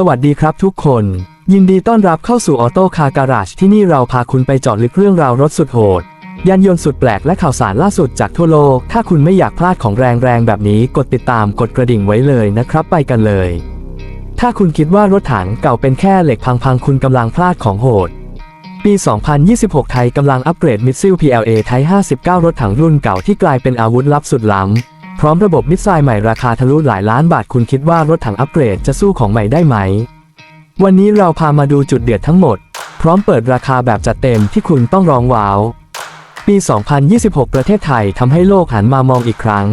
สวัสดีครับทุกคน ยินดีต้อนรับเข้าสู่ออโต้คาร์การาจที่นี่เราพาคุณไปเจาะลึกเรื่องราวรถสุดโหด ยานยนต์สุดแปลกและข่าวสารล่าสุดจากทั่วโลก ถ้าคุณไม่อยากพลาดของแรงๆแบบนี้กดติดตามกดกระดิ่งไว้เลยนะครับ ไปกันเลย ถ้าคุณคิดว่ารถถังเก่าเป็นแค่เหล็กพังๆคุณกำลังพลาดของโหด ปี 2026 ไทยกำลังอัปเกรดมิสซิล PLA ไทย 59 รถถังรุ่นเก่าที่กลายเป็นอาวุธลับสุดล้ำ พร้อมระบบมิสไซล์ใหม่ราคาทะลุหลายล้านบาทคุณคิดว่ารถถังอัปเกรดจะสู้ของใหม่ได้ไหม วันนี้เราพามาดูจุดเดือดทั้งหมด พร้อมเปิดราคาแบบจัดเต็มที่คุณต้องร้องว้าว ปี 2026 ประเทศไทยทำให้โลกหันมามองอีกครั้ง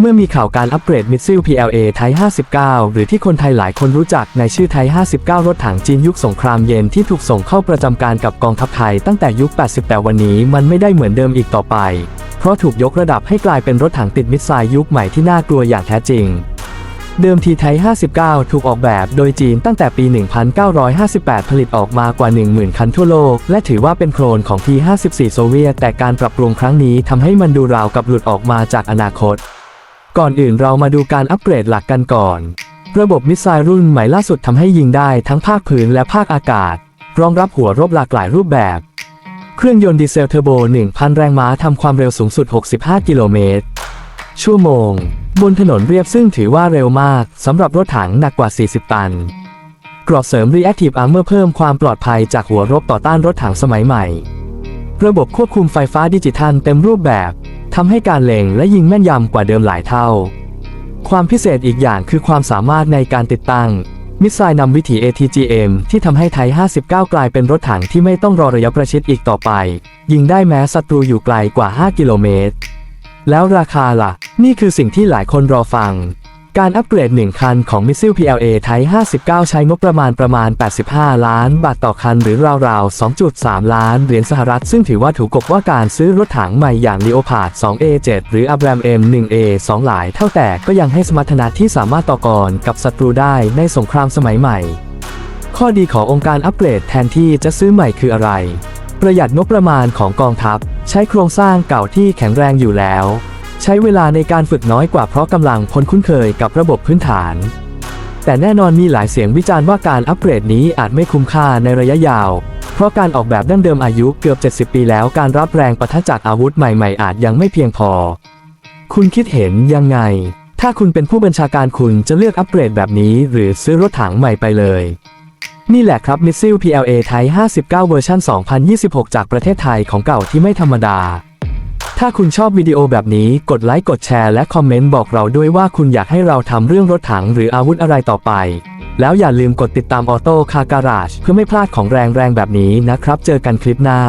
เมื่อมีข่าวการอัปเกรดมิสซิล PLA ไทย 59 หรือที่คนไทยหลายคนรู้จักในชื่อไทย 59 รถถังจีนยุคสงครามเย็นที่ถูกส่งเข้าประจำการกับกองทัพไทยตั้งแต่ยุค 80 แต่วันนี้มันไม่ได้เหมือนเดิมอีกต่อไป เพราะถูกยกระดับให้กลายเป็นรถถังติดมิสไซล์ยุคใหม่ที่น่ากลัวอย่างแท้จริง เดิมทีไทย 59 ถูกออกแบบโดยจีนตั้งแต่ปี 1958 ผลิตออกมากว่า 10,000 คันทั่วโลก และถือว่าเป็นโคลนของที54 โซเวียต แต่การปรับปรุงครั้งนี้ทำให้มันดูราวกับหลุดออกมาจากอนาคต ก่อนอื่นเรามาดูการอัปเกรดหลักกันก่อน ระบบมิสไซล์รุ่นใหม่ล่าสุดทำให้ยิงได้ทั้งภาคพื้นและภาคอากาศ รองรับหัวรบหลากหลายรูปแบบ เครื่องยนต์ดีเซลเทอร์โบ 1,000 แรงม้าทำความเร็วสูงสุด 65 กิโลเมตร ชั่วโมง บนถนนเรียบซึ่งถือว่าเร็วมากสำหรับรถถังหนักกว่า 40 ตันกรอบเสริม Reactive Armor เพิ่มความปลอดภัยจากหัวรบต่อต้านรถถังสมัยใหม่ ระบบควบคุมไฟฟ้าดิจิทัลเต็มรูปแบบทำให้การเล็งและยิงแม่นยำกว่าเดิมหลายเท่า ความพิเศษอีกอย่างคือความสามารถในการติดตั้ง มิสไซล์นำวิถี ATGM ที่ทำให้ไทย 59 กลายเป็นรถถังที่ไม่ต้องรอระยะประชิดอีกต่อไป ยิงได้แม้ศัตรูอยู่ไกลกว่า 5 กิโลเมตร แล้วราคาล่ะ นี่คือสิ่งที่หลายคนรอฟัง การอัปเกรด 1 คันของมิสซิล PLA ไทย 59 ใช้งบประมาณประมาณ 85 ล้านบาทต่อคันหรือราวๆ 2.3 ล้านเหรียญสหรัฐ ซึ่งถือว่าถูกกบว่าการซื้อรถถังใหม่อย่าง Leopard 2A7 หรือ Abram M1A2 หลายเท่าแต่ก็ยังให้สมรรถนะที่สามารถต่อกรกับศัตรูได้ในสงครามสมัยใหม่ ข้อดีขององค์การอัปเกรดแทนที่จะซื้อใหม่คืออะไร ประหยัดงบประมาณของกองทัพ ใช้โครงสร้างเก่าที่แข็งแรงอยู่แล้ว ใช้เวลาในการฝึกน้อยกว่าเพราะกำลังพลคุ้นเคยกับระบบพื้นฐาน แต่แน่นอนมีหลายเสียงวิจารณ์ว่าการอัปเกรดนี้อาจไม่คุ้มค่าในระยะยาว เพราะการออกแบบดั้งเดิมอายุเกือบ 70 ปีแล้วการรับแรงปะทะจากอาวุธใหม่ๆ อาจยังไม่เพียงพอ คุณคิดเห็นยังไง ถ้าคุณเป็นผู้บัญชาการคุณจะเลือกอัปเกรดแบบนี้ หรือซื้อรถถังใหม่ไปเลยนี่แหละครับมิสซิล PLA ไทย 59 เวอร์ชัน2026 จากประเทศไทยของเก่าที่ไม่ธรรมดา ถ้าคุณชอบวิดีโอแบบนี้กดไลค์กดแชร์และคอมเมนต์บอกเราด้วยว่าคุณอยากให้เราทำเรื่องรถถังหรืออาวุธอะไรต่อไป แล้วอย่าลืมกดติดตามออโต้คาการาชเพื่อไม่พลาดของแรงๆแบบนี้นะครับ เจอกันคลิปหน้า